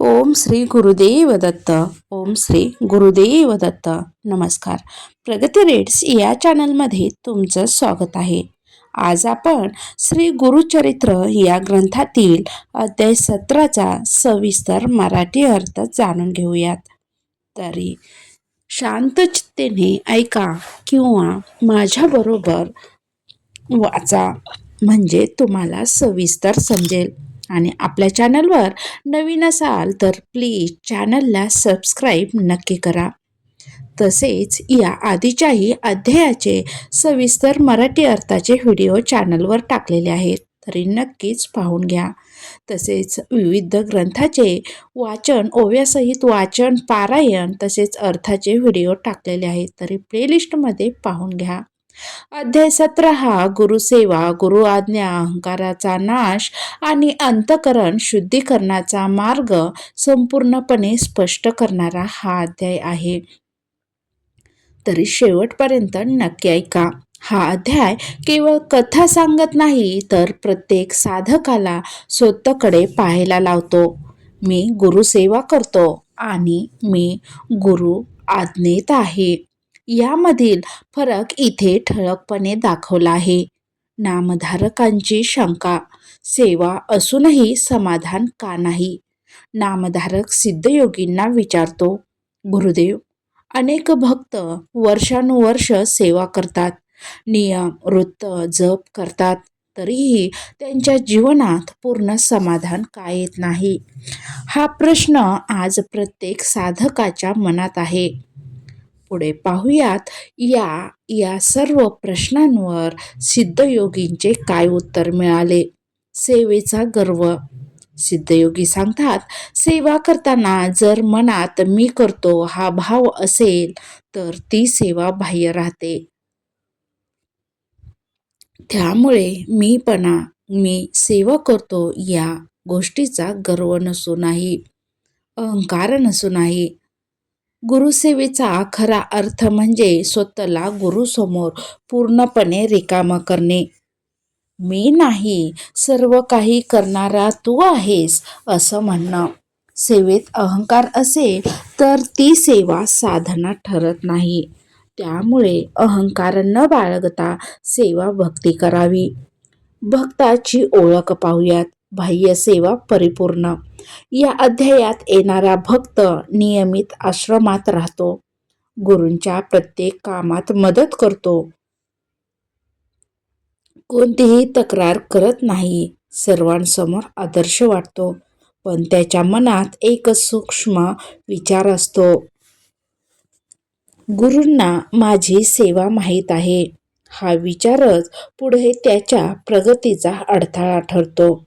ओम श्री गुरुदेव दत्त ओम श्री गुरुदेव दत्त नमस्कार. प्रगती रेड्स या चॅनलमध्ये तुमचं स्वागत आहे. आज आपण श्री गुरुचरित्र या ग्रंथातील अध्याय सतराचा सविस्तर मराठी अर्थ जाणून घेऊयात. तरी शांत चित्तेने ऐका किंवा माझ्याबरोबर वाचा म्हणजे तुम्हाला सविस्तर समजेल. आणि आपल्या चॅनलवर नवीन असाल तर प्लीज चॅनलला सबस्क्राईब नक्की करा. तसेच या आधीच्याही अध्यायाचे सविस्तर मराठी अर्थाचे व्हिडिओ चॅनलवर टाकलेले आहेत तरी नक्कीच पाहून घ्या. तसेच विविध ग्रंथाचे वाचन ओव्यासहित वाचन पारायण तसेच अर्थाचे व्हिडिओ टाकलेले आहेत तरी प्लेलिस्टमध्ये पाहून घ्या. अध्याय सतरा हा गुरुसेवा गुरु आज्ञा अहंकाराचा नाश आणि अंतकरण शुद्धीकरणाचा मार्ग संपूर्णपणे स्पष्ट करणारा हा अध्याय आहे. तरी शेवटपर्यंत नक्की ऐका. हा अध्याय केवळ कथा सांगत नाही तर प्रत्येक साधकाला स्वतःकडे पाहायला लावतो. मी गुरुसेवा करतो आणि मी गुरु आज्ञेत आहे. यामधील फरक इथे ठळकपणे दाखवला आहे. नामधारकांची शंका. सेवा असूनही समाधान का नाही? नामधारक सिद्धयोगींना विचारतो गुरुदेव अनेक भक्त वर्षानुवर्ष सेवा करतात नियम वृत्त जप करतात तरीही त्यांच्या जीवनात पूर्ण समाधान का येत नाही? हा प्रश्न आज प्रत्येक साधकाच्या मनात आहे. पुढे पाहूयात. या या सर्व प्रश्नांवर सिद्धयोगींचे काय उत्तर मिळाले? सेवेचा गर्व. सिद्धयोगी सांगतात सेवा करताना जर मनात मी करतो हा भाव असेल तर ती सेवा बाह्य राहते. त्यामुळे मीपणा मी सेवा करतो या गोष्टीचा गर्व नसू नाही अहंकार नसू नाही. गुरुसेवेचा खरा अर्थ म्हणजे स्वतःला गुरुसमोर पूर्णपणे रिकाम करणे. मी नाही सर्व काही करणारा तू आहेस असं म्हणणं. सेवेत अहंकार असेल तर ती सेवा साधना ठरत नाही. त्यामुळे अहंकार न बाळगता सेवा भक्ती करावी. भक्ताची ओळख पाहूयात. बाह्य सेवा परिपूर्ण. या अध्यायात येणारा भक्त नियमित आश्रमात राहतो. गुरूंच्या प्रत्येक कामात मदत करतो. कोणतीही तक्रार करत नाही. सर्वांसमोर आदर्श वाटतो. पण त्याच्या मनात एक सूक्ष्म विचार असतो. गुरूंना माझी सेवा माहीत आहे. हा विचारच पुढे त्याच्या प्रगतीचा अडथळा ठरतो.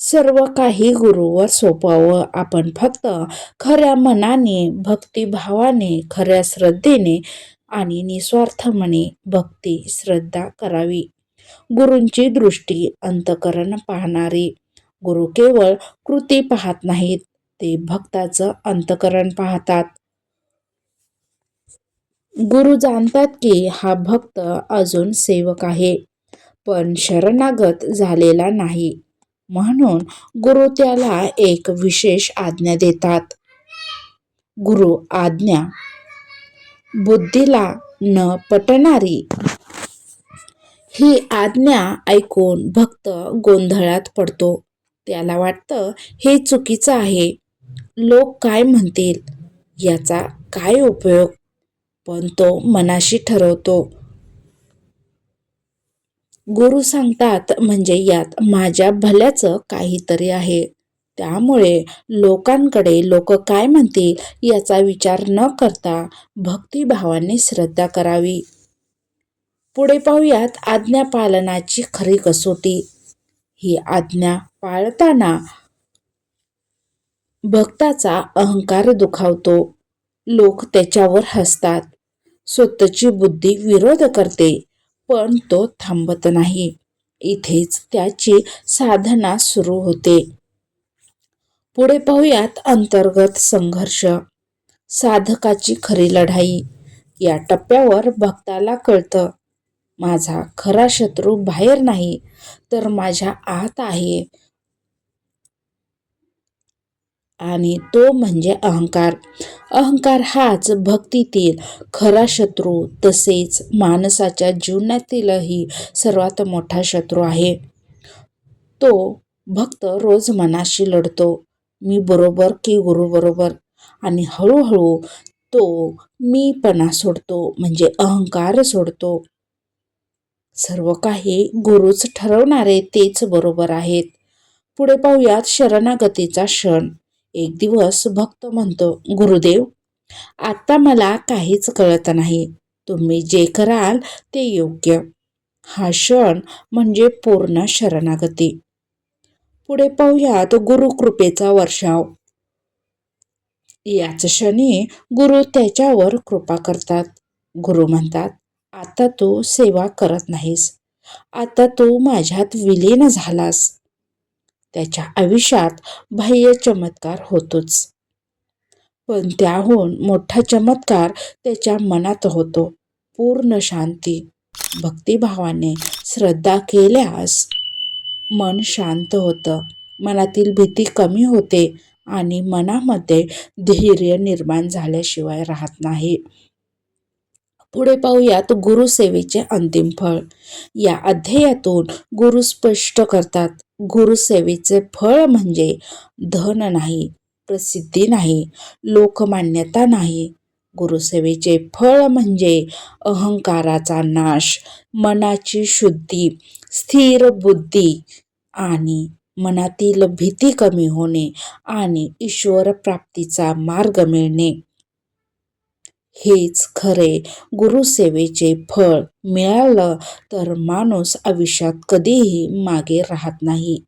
सर्व काही गुरुवर सोपावं आपण फक्त खऱ्या मनाने भक्तिभावाने खऱ्या श्रद्धेने आणि निस्वार्थपणे भक्ती श्रद्धा करावी. गुरूंची दृष्टी अंतकरण पाहणारी. गुरु केवळ कृती पाहत नाहीत ते भक्ताचं अंतकरण पाहतात. गुरु जाणतात की हा भक्त अजून सेवक आहे पण शरणागत झालेला नाही. म्हणून गुरु त्याला एक विशेष आज्ञा देतात. गुरु आज्ञा बुद्धीला न पटणारी. ही आज्ञा ऐकून भक्त गोंधळात पडतो. त्याला वाटतं हे चुकीचं आहे. लोक काय म्हणतील? याचा काय उपयोग? पण तो मनाशी ठरवतो. गुरु सांगतात म्हणजे यात माझ्या भल्याचं काहीतरी आहे. त्यामुळे लोकांकडे लोक काय म्हणतील याचा विचार न करता भक्तिभावाने श्रद्धा करावी. पुढे पाहूयात आज्ञा पालनाची खरी कसोटी. ही आज्ञा पाळताना भक्ताचा अहंकार दुखावतो. लोक त्याच्यावर हसतात. स्वतःची बुद्धी विरोध करते. पण तो थांबत नाही. इथेच त्याची साधना सुरू होते. पुढे पाहूयात अंतर्गत संघर्ष. साधकाची खरी लढाई. या टप्प्यावर भक्ताला कळतं माझा खरा शत्रू बाहेर नाही तर माझ्या आत आहे. आणि तो म्हणजे अहंकार. अहंकार हाच भक्तीतील खरा शत्रू तसेच माणसाच्या जीवनातीलही सर्वात मोठा शत्रू आहे. तो भक्त रोज मनाशी लढतो मी बरोबर की गुरु बरोबर आणि हळूहळू तो मीपणा सोडतो म्हणजे अहंकार सोडतो. सर्व काही गुरुच ठरवणारे तेच बरोबर आहेत. पुढे पाहूयात शरणागतीचा क्षण. एक दिवस भक्त म्हणतो गुरुदेव आता मला काहीच कळत नाही. तुम्ही जे कराल ते योग्य. हा क्षण म्हणजे पूर्ण शरणागती. पुढे पाहूयात गुरुकृपेचा वर्षाव. याच क्षणी गुरु त्याच्यावर कृपा करतात. गुरु म्हणतात आता तू सेवा करत नाहीस. आता तू माझ्यात विलीन झालास. त्याच्या आयुष्यात बाह्य चमत्कार होतोच. पण त्याहून मोठा चमत्कार त्याच्या मनात होतो. पूर्ण शांती भक्तिभावाने श्रद्धा केल्यास मन शांत होतं. मनातील भीती कमी होते आणि मनामध्ये धैर्य निर्माण झाल्याशिवाय राहत नाही. पुढे पाहूयात गुरुसेवेचे अंतिम फळ. या अध्यायातून गुरु स्पष्ट करतात गुरुसेवेचे फळ म्हणजे धन नाही प्रसिद्धी नाही लोकमान्यता नाही. गुरुसेवेचे फळ म्हणजे अहंकाराचा नाश मनाची शुद्धी स्थिर बुद्धी आणि मनातील भीती कमी होणे आणि ईश्वर प्राप्तीचा मार्ग मिळणे. हेच खरे गुरुसेवेचे फळ. मिळालं तर माणूस आयुष्यात कधीही मागे राहत नाही.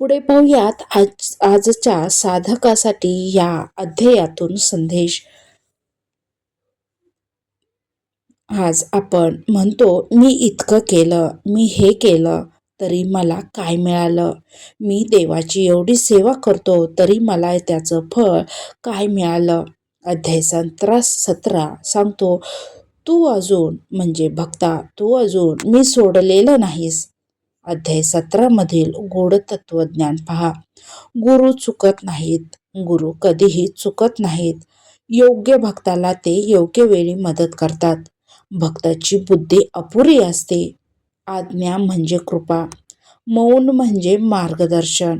पुढे पाहूयात आज आजच्या साधकासाठी या अध्यायातून संदेश. आज आपण म्हणतो मी इतकं केलं मी हे केलं तरी मला काय मिळालं? मी देवाची एवढी सेवा करतो तरी मला त्याचं फळ काय मिळालं? अध्याय सतरा सतरा सांगतो तू अजून म्हणजे भक्ता तू अजून मी सोडलेलं नाहीस. अध्याय सतरामधील गोड तत्वज्ञान पहा. गुरु चुकत नाहीत. गुरु कधीही चुकत नाहीत. योग्य भक्ताला ते योग्य वेळी मदत करतात. भक्ताची बुद्धी अपुरी असते. आज्ञा म्हणजे कृपा. मौन म्हणजे मार्गदर्शन.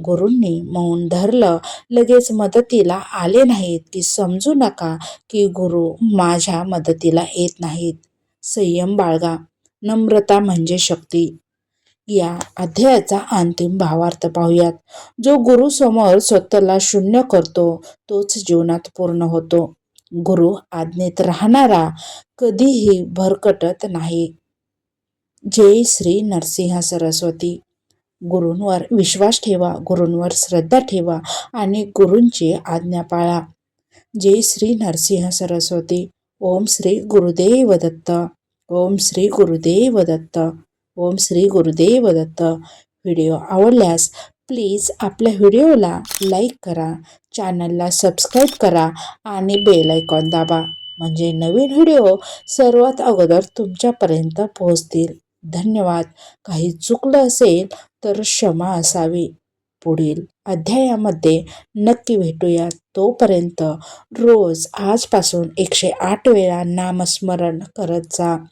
गुरूंनी मौन धरलं लगेच मदतीला आले नाहीत की समजू नका की गुरु माझ्या मदतीला येत नाहीत. संयम बाळगा नम्रता म्हणजे शक्ती. या अध्यायाचा अंतिम भावार्थ पाहूयात. जो गुरु समोर स्वतःला शून्य करतो तोच जीवनात पूर्ण होतो. गुरु आज्ञेत राहणारा कधीही भरकटत नाही. जय श्री नरसिंह सरस्वती. गुरूंवर विश्वास ठेवा गुरूंवर श्रद्धा ठेवा आणि गुरूंची आज्ञा पाळा. जय श्री नरसिंह सरस्वती. ओम श्री गुरुदेव दत्त ओम श्री गुरुदेव दत्त ओम श्री गुरुदेव दत्त व्हिडिओ आवडल्यास प्लीज आपल्या व्हिडिओला लाईक करा चॅनलला सबस्क्राईब करा आणि बेल आयकॉन दाबा म्हणजे नवीन व्हिडिओ सर्वात अगोदर तुमच्यापर्यंत पोहोचतील. धन्यवाद. काही चुकलं असेल तर क्षमा असावी. पुढील अध्यायामध्ये नक्की भेटूया. तोपर्यंत रोज आजपासून एकशे आठ वेळा नामस्मरण करत जा.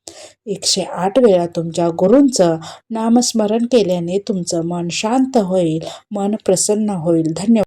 एकशे आठ वेळा तुमच्या गुरूंचं नामस्मरण केल्याने तुमचं मन शांत होईल मन प्रसन्न होईल. धन्यवाद.